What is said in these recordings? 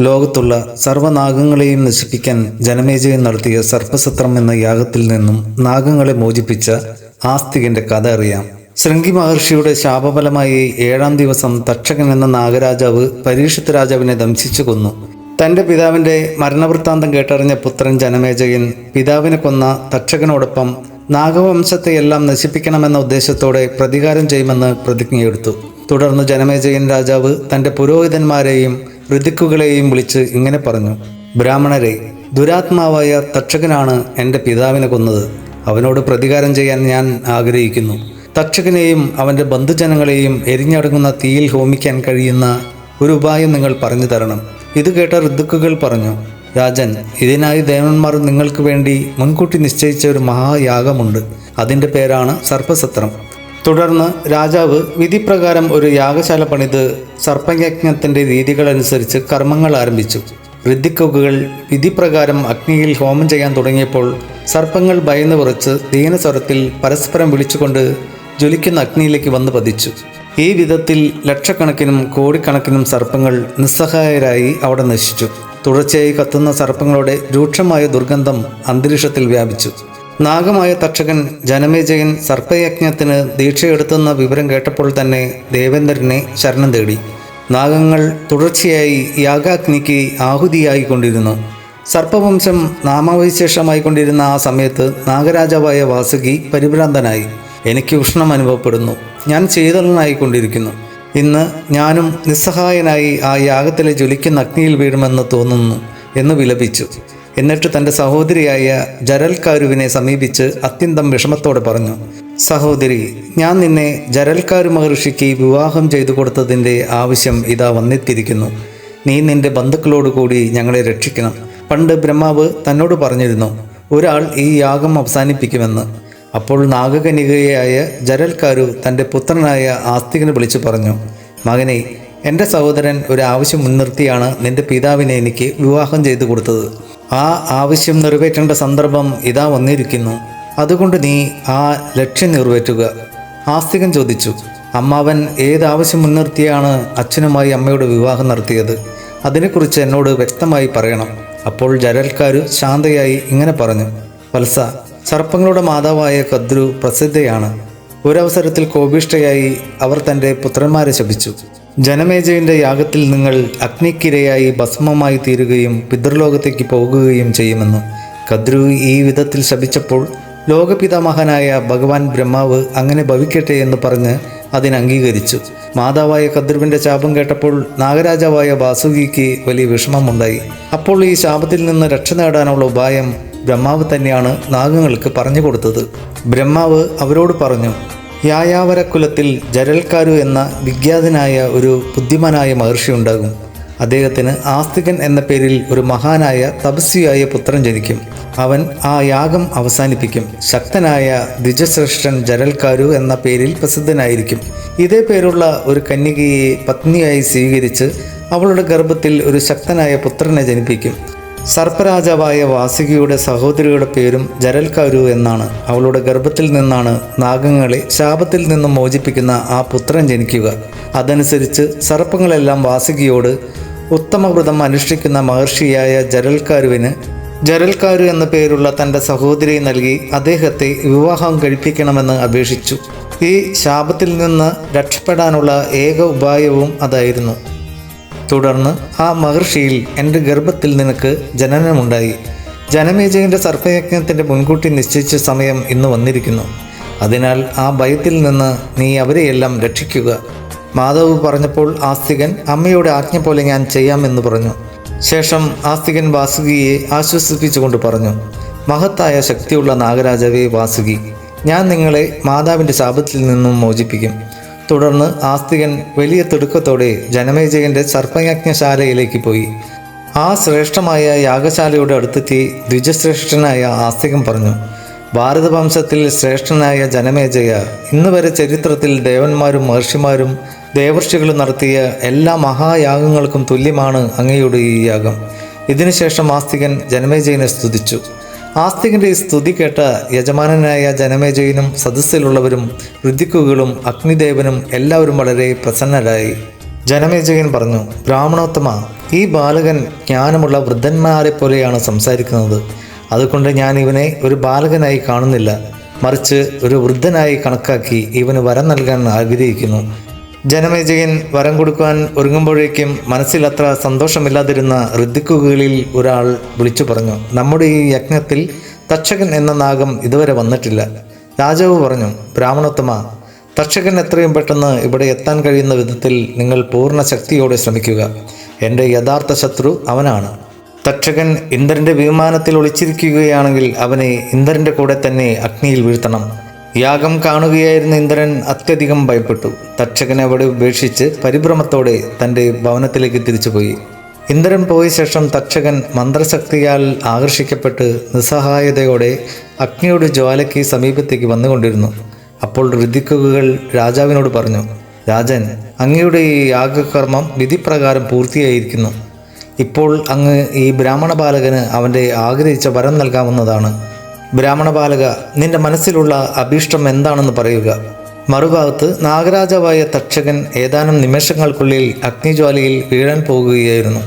ലോകത്തുള്ള സർവനാഗങ്ങളെയും നശിപ്പിക്കാൻ ജനമേജയൻ നടത്തിയ സർപ്പസത്രം എന്ന യാഗത്തിൽ നിന്നും നാഗങ്ങളെ മോചിപ്പിച്ച ആസ്തികന്റെ കഥ അറിയാം. ശൃംഗി മഹർഷിയുടെ ശാപഫലമായി ഏഴാം ദിവസം തക്ഷകൻ എന്ന നാഗരാജാവ് പരീക്ഷത്ത് രാജാവിനെ ദംശിച്ചു കൊന്നു. തന്റെ പിതാവിന്റെ മരണവൃത്താന്തം കേട്ടറിഞ്ഞ പുത്രൻ ജനമേജയൻ പിതാവിനെ കൊന്ന തക്ഷകനോടൊപ്പം നാഗവംശത്തെയെല്ലാം നശിപ്പിക്കണമെന്ന ഉദ്ദേശത്തോടെ പ്രതികാരം ചെയ്യുമെന്ന് പ്രതിജ്ഞയെടുത്തു. തുടർന്ന് ജനമേജയൻ രാജാവ് തന്റെ പുരോഹിതന്മാരെയും ഋതുക്കുകളെയും വിളിച്ച് ഇങ്ങനെ പറഞ്ഞു ബ്രാഹ്മണരെ ദുരാത്മാവായ തക്ഷകനാണ് എന്റെ പിതാവിനെ കൊന്നത്. അവനോട് പ്രതികാരം ചെയ്യാൻ ഞാൻ ആഗ്രഹിക്കുന്നു. തക്ഷകനെയും അവന്റെ ബന്ധുജനങ്ങളെയും എരിഞ്ഞടങ്ങുന്ന തീയിൽ ഹോമിക്കാൻ കഴിയുന്ന ഒരു ഉപായം നിങ്ങൾ പറഞ്ഞു തരണം. ഇത് കേട്ട ഋതുക്കുകൾ പറഞ്ഞു രാജൻ ഇതിനായി ദേവന്മാർ നിങ്ങൾക്ക് വേണ്ടി മുൻകൂട്ടി നിശ്ചയിച്ച ഒരു മഹായാഗമുണ്ട്. അതിന്റെ പേരാണ് സർപ്പസത്രം. തുടർന്ന് രാജാവ് വിധിപ്രകാരം ഒരു യാഗശാല പണിത് സർപ്പയജ്ഞത്തിന്റെ രീതികളനുസരിച്ച് കർമ്മങ്ങൾ ആരംഭിച്ചു. ഋദ്ധിക്കൊക്കുകൾ വിധിപ്രകാരം അഗ്നിയിൽ ഹോമം ചെയ്യാൻ തുടങ്ങിയപ്പോൾ സർപ്പങ്ങൾ ഭയന്ന് വിറച്ച് ദീനസ്വരത്തിൽ പരസ്പരം വിളിച്ചുകൊണ്ട് ജ്വലിക്കുന്ന അഗ്നിയിലേക്ക് വന്ന് പതിച്ചു. ഈ വിധത്തിൽ ലക്ഷക്കണക്കിനും കോടിക്കണക്കിനും സർപ്പങ്ങൾ നിസ്സഹായരായി അവിടെ നശിച്ചു. തുടർച്ചയായി കത്തുന്ന സർപ്പങ്ങളുടെ രൂക്ഷമായ ദുർഗന്ധം അന്തരീക്ഷത്തിൽ വ്യാപിച്ചു. നാഗമായ തക്ഷകൻ ജനമേജയൻ സർപ്പയജ്ഞത്തിന് ദീക്ഷയെടുത്തുന്ന വിവരം കേട്ടപ്പോൾ തന്നെ ദേവേന്ദ്രനെ ശരണം തേടി. നാഗങ്ങൾ തുടർച്ചയായി യാഗാഗ്നിക്ക് ആഹുതിയായിക്കൊണ്ടിരുന്നു. സർപ്പവംശം നാമാവശേഷമായി കൊണ്ടിരുന്ന ആ സമയത്ത് നാഗരാജാവായ വാസുകി പരിഭ്രാന്തനായി. എനിക്ക് ഉഷ്ണം അനുഭവപ്പെടുന്നു. ഞാൻ ശീതളനായിക്കൊണ്ടിരിക്കുന്നു ഇന്ന് ഞാനും നിസ്സഹായനായി ആ യാഗത്തിലെ ജ്വലിക്കുന്ന അഗ്നിയിൽ വീഴുമെന്ന് തോന്നുന്നു എന്ന് വിലപിച്ചു. എന്നിട്ട് തന്റെ സഹോദരിയായ ജരൽ കാരുവിനെ സമീപിച്ച് അത്യന്തം വിഷമത്തോടെ പറഞ്ഞു സഹോദരി ഞാൻ നിന്നെ ജരൽക്കാരു മഹർഷിക്ക് വിവാഹം ചെയ്തു കൊടുത്തതിന്റെ ആവശ്യം ഇതാ വന്നെത്തിയിരിക്കുന്നു നീ നിന്റെ ബന്ധുക്കളോട് കൂടി ഞങ്ങളെ രക്ഷിക്കണം. പണ്ട് ബ്രഹ്മാവ് തന്നോട് പറഞ്ഞിരുന്നു ഒരാൾ ഈ യാഗം അവസാനിപ്പിക്കുമെന്ന്. അപ്പോൾ നാഗകനികയായ ജരൽക്കാരു തന്റെ പുത്രനായ ആസ്തികനെ വിളിച്ചു പറഞ്ഞു മകനെ എന്റെ സഹോദരൻ ഒരു ആവശ്യം മുൻനിർത്തിയാണ് നിന്റെ പിതാവിനെ എനിക്ക് വിവാഹം ചെയ്തു കൊടുത്തത്. ആ ആവശ്യം നിറവേറ്റേണ്ട സന്ദർഭം ഇതാ വന്നിരിക്കുന്നു. അതുകൊണ്ട് നീ ആ ലക്ഷ്യം നിറവേറ്റുക. ആസ്തികൻ ചോദിച്ചു അമ്മാവൻ ഏത് ആവശ്യം മുൻനിർത്തിയാണ് അച്ഛനുമായി അമ്മയുടെ വിവാഹം നടത്തിയത്? അതിനെക്കുറിച്ച് എന്നോട് വ്യക്തമായി പറയണം. അപ്പോൾ ജരൽക്കാരു ശാന്തയായി ഇങ്ങനെ പറഞ്ഞു വത്സ സർപ്പങ്ങളുടെ മാതാവായ കദ്രു പ്രസിദ്ധയാണ്. ഒരവസരത്തിൽ കോപിഷ്ഠയായി അവർ തന്റെ പുത്രന്മാരെ ശപിച്ചു. ജനമേജയന്റെ യാഗത്തിൽ നിങ്ങൾ അഗ്നിക്കിരയായി ഭസ്മമായി തീരുകയും പിതൃലോകത്തേക്ക് പോകുകയും ചെയ്യുമെന്ന്. കദ്രു ഈ വിധത്തിൽ ശപിച്ചപ്പോൾ ലോകപിതാമഹനായ ഭഗവാൻ ബ്രഹ്മാവ് അങ്ങനെ ഭവിക്കട്ടെ എന്ന് പറഞ്ഞ് അതിനംഗീകരിച്ചു മാതാവായ കദ്രുവിന്റെ ശാപം കേട്ടപ്പോൾ നാഗരാജാവായ വാസുകിക്ക് വലിയ വിഷമമുണ്ടായി. അപ്പോൾ ഈ ശാപത്തിൽ നിന്ന് രക്ഷ നേടാനുള്ള ഉപായം ബ്രഹ്മാവ് തന്നെയാണ് നാഗങ്ങൾക്ക് പറഞ്ഞു കൊടുത്തത്. ബ്രഹ്മാവ് അവരോട് പറഞ്ഞു യായാവരക്കുലത്തിൽ ജരൽക്കാരു എന്ന വിഖ്യാതനായ ഒരു ബുദ്ധിമാനായ മഹർഷി ഉണ്ടാകും. അദ്ദേഹത്തിന് ആസ്തികൻ എന്ന പേരിൽ ഒരു മഹാനായ തപസ്വിയായ പുത്രൻ ജനിക്കും. അവൻ ആ യാഗം അവസാനിപ്പിക്കും. ശക്തനായ ദ്വിജശ്രേഷ്ഠൻ ജരൽക്കാരു എന്ന പേരിൽ പ്രസിദ്ധനായിരിക്കും. ഇതേ പേരുള്ള ഒരു കന്യകയെ പത്നിയായി സ്വീകരിച്ച് അവളുടെ ഗർഭത്തിൽ ഒരു ശക്തനായ പുത്രനെ ജനിപ്പിക്കും. സർപ്പരാജാവായ വാസികയുടെ സഹോദരിയുടെ പേരും ജരൽക്കാരു എന്നാണ്. അവളുടെ ഗർഭത്തിൽ നിന്നാണ് നാഗങ്ങളെ ശാപത്തിൽ നിന്നും മോചിപ്പിക്കുന്ന ആ പുത്രൻ ജനിക്കുക. അതനുസരിച്ച് സർപ്പങ്ങളെല്ലാം വാസുകിയോട് ഉത്തമവ്രതം അനുഷ്ഠിക്കുന്ന മഹർഷിയായ ജരൽക്കാരുവിന് ജരൽക്കാരു എന്ന പേരുള്ള തന്റെ സഹോദരിയെ നൽകി അദ്ദേഹത്തെ വിവാഹം കഴിപ്പിക്കണമെന്ന് അപേക്ഷിച്ചു. ഈ ശാപത്തിൽ നിന്ന് രക്ഷപ്പെടാനുള്ള ഏക ഉപായവും അതായിരുന്നു. തുടർന്ന് ആ മഹർഷിയിൽ എന്റെ ഗർഭത്തിൽ നിനക്ക് ജനനമുണ്ടായി. ജനമേജയന്റെ സർപ്പയജ്ഞത്തിന്റെ മുൻകൂട്ടി നിശ്ചയിച്ച സമയം ഇന്ന് വന്നിരിക്കുന്നു. അതിനാൽ ആ ഭയത്തിൽ നിന്ന് നീ അവരെയെല്ലാം രക്ഷിക്കുക. മാധവ് പറഞ്ഞപ്പോൾ ആസ്തികൻ അമ്മയുടെ ആജ്ഞ പോലെ ഞാൻ ചെയ്യാമെന്ന് പറഞ്ഞു. ശേഷം ആസ്തികൻ വാസുകിയെ ആശ്വസിപ്പിച്ചുകൊണ്ട് പറഞ്ഞു മഹത്തായ ശക്തിയുള്ള നാഗരാജാവേ വാസുകി ഞാൻ നിങ്ങളെ മാതാവിന്റെ ശാപത്തിൽ നിന്നും മോചിപ്പിക്കും. തുടർന്ന് ആസ്തികൻ വലിയ തിടുക്കത്തോടെ ജനമേജയന്റെ സർപ്പയജ്ഞശാലയിലേക്ക് പോയി. ആ ശ്രേഷ്ഠമായ യാഗശാലയുടെ അടുത്തെത്തി ദ്വിജശ്രേഷ്ഠനായ ആസ്തികൻ പറഞ്ഞു ഭാരതവംശത്തിൽ ശ്രേഷ്ഠനായ ജനമേജയ ഇന്ന് വരെ ചരിത്രത്തിൽ ദേവന്മാരും മഹർഷിമാരും ദേവർഷികളും നടത്തിയ എല്ലാ മഹായാഗങ്ങൾക്കും തുല്യമാണ് അങ്ങയുടെ ഈ യാഗം. ഇതിനുശേഷം ആസ്തികൻ ജനമേജയനെ സ്തുതിച്ചു. ആസ്തികന്റെ സ്തുതി കേട്ട യജമാനനായ ജനമേജയനും സദസ്സിലുള്ളവരും ഋതിക്കുകളും അഗ്നിദേവനും എല്ലാവരും വളരെ പ്രസന്നരായി. ജനമേജയൻ പറഞ്ഞു ബ്രാഹ്മണോത്തമ ഈ ബാലകൻ ജ്ഞാനമുള്ള വൃദ്ധന്മാരെ പോലെയാണ് സംസാരിക്കുന്നത്. അതുകൊണ്ട് ഞാൻ ഇവനെ ഒരു ബാലകനായി കാണുന്നില്ല. മറിച്ച് ഒരു വൃദ്ധനായി കണക്കാക്കി ഇവന് വരം നൽകാൻ ആഗ്രഹിക്കുന്നു. ജനമേജയൻ വരം കൊടുക്കാൻ ഒരുങ്ങുമ്പോഴേക്കും മനസ്സിൽ അത്ര സന്തോഷമില്ലാതിരുന്ന ഋദ്ധിക്കുകളിൽ ഒരാൾ വിളിച്ചു പറഞ്ഞു നമ്മുടെ ഈ യജ്ഞത്തിൽ തക്ഷകൻ എന്ന നാഗം ഇതുവരെ വന്നിട്ടില്ല. രാജാവ് പറഞ്ഞു ബ്രാഹ്മണോത്തമ തക്ഷകൻ എത്രയും പെട്ടെന്ന് ഇവിടെ എത്താൻ കഴിയുന്ന വിധത്തിൽ നിങ്ങൾ പൂർണ ശക്തിയോടെ ശ്രമിക്കുക. എന്റെ യഥാർത്ഥ ശത്രു അവനാണ്. തക്ഷകൻ ഇന്ദ്രന്റെ വിമാനത്തിൽ ഒളിച്ചിരിക്കുകയാണെങ്കിൽ അവനെ ഇന്ദ്രന്റെ കൂടെ തന്നെ അഗ്നിയിൽ വീഴ്ത്തണം. യാഗം കാണുകയായിരുന്ന ഇന്ദ്രൻ അത്യധികം ഭയപ്പെട്ടു. തക്ഷകനെ അവിടെ ഉപേക്ഷിച്ച് പരിഭ്രമത്തോടെ തന്റെ ഭവനത്തിലേക്ക് തിരിച്ചുപോയി. ഇന്ദ്രൻ പോയ ശേഷം തക്ഷകൻ മന്ത്രശക്തിയാൽ ആകർഷിക്കപ്പെട്ട് നിസ്സഹായതയോടെ അഗ്നിയുടെ ജ്വാലയ്ക്ക് സമീപത്തേക്ക് വന്നുകൊണ്ടിരുന്നു. അപ്പോൾ ഋതിക്കുകൾ രാജാവിനോട് പറഞ്ഞു രാജൻ അങ്ങയുടെ ഈ യാഗകർമ്മം വിധിപ്രകാരം പൂർത്തിയായിരിക്കുന്നു. ഇപ്പോൾ അങ്ങ് ഈ ബ്രാഹ്മണ ബാലകന് അവന്റെ ആഗ്രഹിച്ച വരം നൽകാവുന്നതാണ്. ബ്രാഹ്മണ ബാലക നിന്റെ മനസ്സിലുള്ള അഭീഷ്ടം എന്താണെന്ന് പറയുക. മറുഭാഗത്ത് നാഗരാജാവായ തക്ഷകൻ ഏതാനും നിമിഷങ്ങൾക്കുള്ളിൽ അഗ്നിജ്വാലയിൽ വീഴാൻ പോകുകയായിരുന്നു.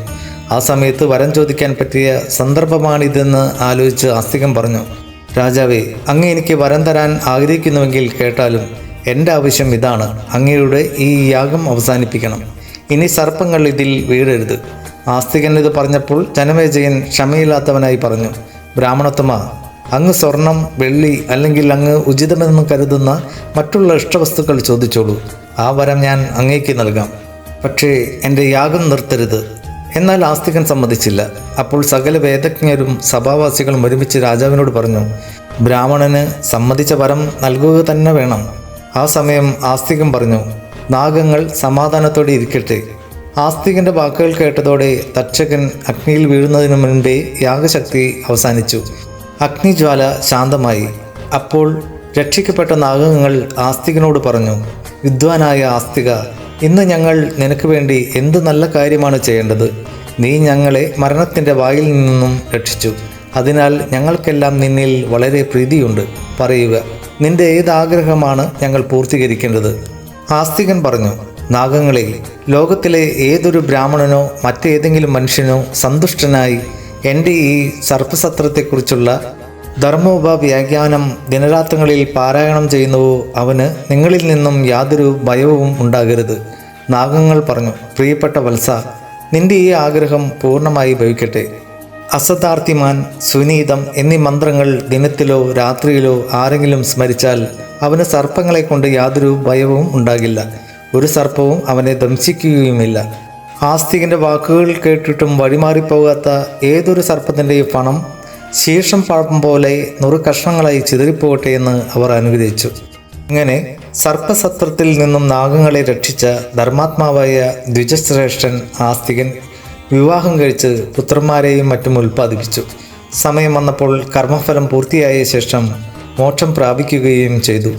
ആ സമയത്ത് വരം ചോദിക്കാൻ പറ്റിയ സന്ദർഭമാണിതെന്ന് ആലോചിച്ച് ആസ്തികം പറഞ്ഞു. രാജാവേ അങ്ങ് എനിക്ക് വരം തരാൻ ആഗ്രഹിക്കുന്നുവെങ്കിൽ കേട്ടാലും എന്റെ ആവശ്യം ഇതാണ്. അങ്ങയുടെ ഈ യാഗം അവസാനിപ്പിക്കണം. ഇനി സർപ്പങ്ങൾ ഇതിൽ വീഴരുത്. ആസ്തികൻ ഇത് പറഞ്ഞപ്പോൾ ജനമേജയൻ ക്ഷമയില്ലാത്തവനായി പറഞ്ഞു ബ്രാഹ്മണത്വമ അങ്ങ് സ്വർണം വെള്ളി അല്ലെങ്കിൽ അങ്ങ് ഉചിതമെന്ന് കരുതുന്ന മറ്റുള്ള ഇഷ്ടവസ്തുക്കൾ ചോദിച്ചോളൂ. ആ വരം ഞാൻ അങ്ങേക്ക് നൽകാം. പക്ഷേ എന്റെ യാഗം നിർത്തരുത്. എന്നാൽ ആസ്തികൻ സമ്മതിച്ചില്ല. അപ്പോൾ സകല വേദജ്ഞരും സഭാവാസികളും ഒരുമിച്ച് രാജാവിനോട് പറഞ്ഞു ബ്രാഹ്മണന് സമ്മതിച്ച വരം നൽകുക തന്നെ വേണം. ആ സമയം ആസ്തികൻ പറഞ്ഞു നാഗങ്ങൾ സമാധാനത്തോടെ ഇരിക്കട്ടെ. ആസ്തികന്റെ വാക്കുകൾ കേട്ടതോടെ തക്ഷകൻ അഗ്നിയിൽ വീഴുന്നതിനു മുൻപേ യാഗശക്തി അവസാനിച്ചു. അഗ്നിജ്വാല ശാന്തമായി. അപ്പോൾ രക്ഷിക്കപ്പെട്ട നാഗങ്ങൾ ആസ്തികനോട് പറഞ്ഞു വിദ്വാനായ ആസ്തിക ഇന്ന് ഞങ്ങൾ നിനക്ക് വേണ്ടി എന്ത് നല്ല കാര്യമാണ് ചെയ്യേണ്ടത്? നീ ഞങ്ങളെ മരണത്തിന്റെ വായിൽ നിന്നും രക്ഷിച്ചു. അതിനാൽ ഞങ്ങൾക്കെല്ലാം നിന്നിൽ വളരെ പ്രീതിയുണ്ട്. പറയുക നിന്റെ ഏത് ആഗ്രഹമാണ് ഞങ്ങൾ പൂർത്തീകരിക്കേണ്ടത്? ആസ്തികൻ പറഞ്ഞു നാഗങ്ങളെ ലോകത്തിലെ ഏതൊരു ബ്രാഹ്മണനോ മറ്റേതെങ്കിലും മനുഷ്യനോ സന്തുഷ്ടനായി എന്റെ ഈ സർപ്പസത്രത്തെക്കുറിച്ചുള്ള ധർമ്മോപവ്യാഖ്യാനം ദിനരാത്രങ്ങളിൽ പാരായണം ചെയ്യുന്നുവോ അവന് നിങ്ങളിൽ നിന്നും യാതൊരു ഭയവും ഉണ്ടാകരുത്. നാഗങ്ങൾ പറഞ്ഞു പ്രിയപ്പെട്ട വത്സ നിന്റെ ഈ ആഗ്രഹം പൂർണമായി ഭവിക്കട്ടെ. അസതാർത്ഥിമാൻ സുനീതം എന്നീ മന്ത്രങ്ങൾ ദിനത്തിലോ രാത്രിയിലോ ആരെങ്കിലും സ്മരിച്ചാൽ അവന് സർപ്പങ്ങളെ കൊണ്ട് യാതൊരു ഭയവും ഉണ്ടാകില്ല. ഒരു സർപ്പവും അവനെ ദംശിക്കുകയുമില്ല. ആസ്തികന്റെ വാക്കുകൾ കേട്ടിട്ടും വഴിമാറിപ്പോകാത്ത ഏതൊരു സർപ്പത്തിന്റെയും പണം ശീർഷം പഴപ്പം പോലെ നുറു കഷ്ണങ്ങളായി ചിതറിപ്പോകട്ടെ എന്ന് അവർ അനുഗ്രഹിച്ചു. ഇങ്ങനെ സർപ്പസത്രത്തിൽ നിന്നും നാഗങ്ങളെ രക്ഷിച്ച ധർമാത്മാവായ ദ്വിജശ്രേഷ്ഠൻ ആസ്തികൻ വിവാഹം കഴിച്ച് പുത്രന്മാരെയും മറ്റും ഉൽപ്പാദിപ്പിച്ചു. സമയം വന്നപ്പോൾ കർമ്മഫലം പൂർത്തിയായ ശേഷം മോക്ഷം പ്രാപിക്കുകയും ചെയ്തു.